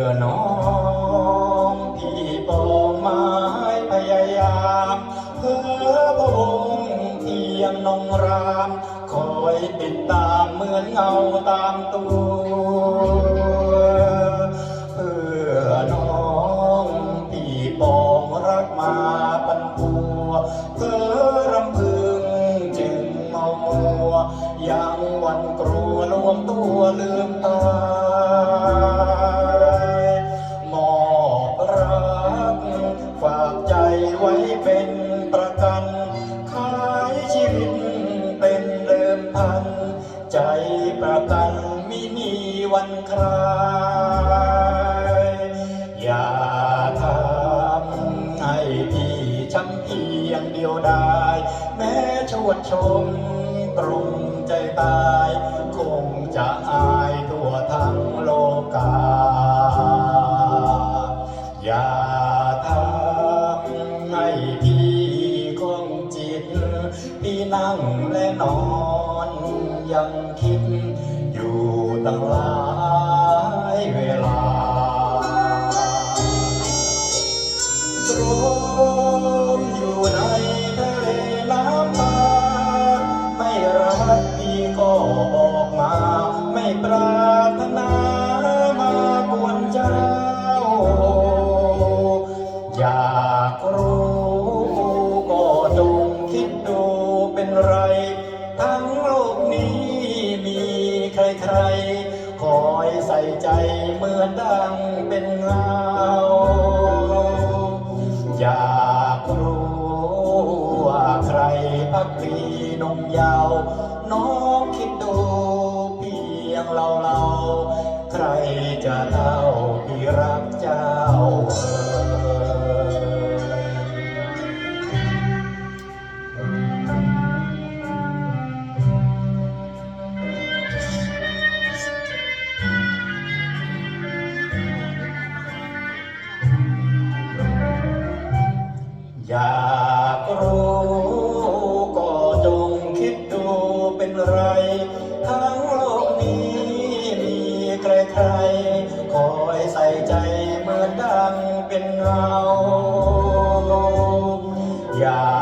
อน้องพี่ปองไม้พยายามเพื่อพระองค์เทียมนองราม คอยติดตามเหมือนเงาตามตัวเพื่อน้องพี่ปองรักมาปันปัวเพื่อรำพึงจึงเมามัวยังวันกลัวรวมตัวลืมตา ใจประกันมิมีวันคลายอย่าทำให้พี่ช้ำเพียงเดียวได้แม้ชวดชมตรงใจตาย คงจะอายทั่วทั้งโลกา อย่าทำให้พี่คงจิต พี่นั่งและนอน ยังคิดอยู่ตั้งหลายเวลาตรมอยู่ในทะเลน้ำตาไม่รักพี่ก็บอกมา ไม่ปรารถนามากวนเจ้า อยากรู้ ใครๆ คอยใส่ใจเหมือนดังเป็นเงา อยากรู้ว่าใครพักดีนมยาว น้องคิดดูเพียงเราเราๆใครจะเท่าพี่รักเจ้า อยากรู้ก็จงคิดดูเป็นไร ทั้งโลกนี้มีใครๆคอยใส่ใจเหมือนดังเป็นเงาอยาก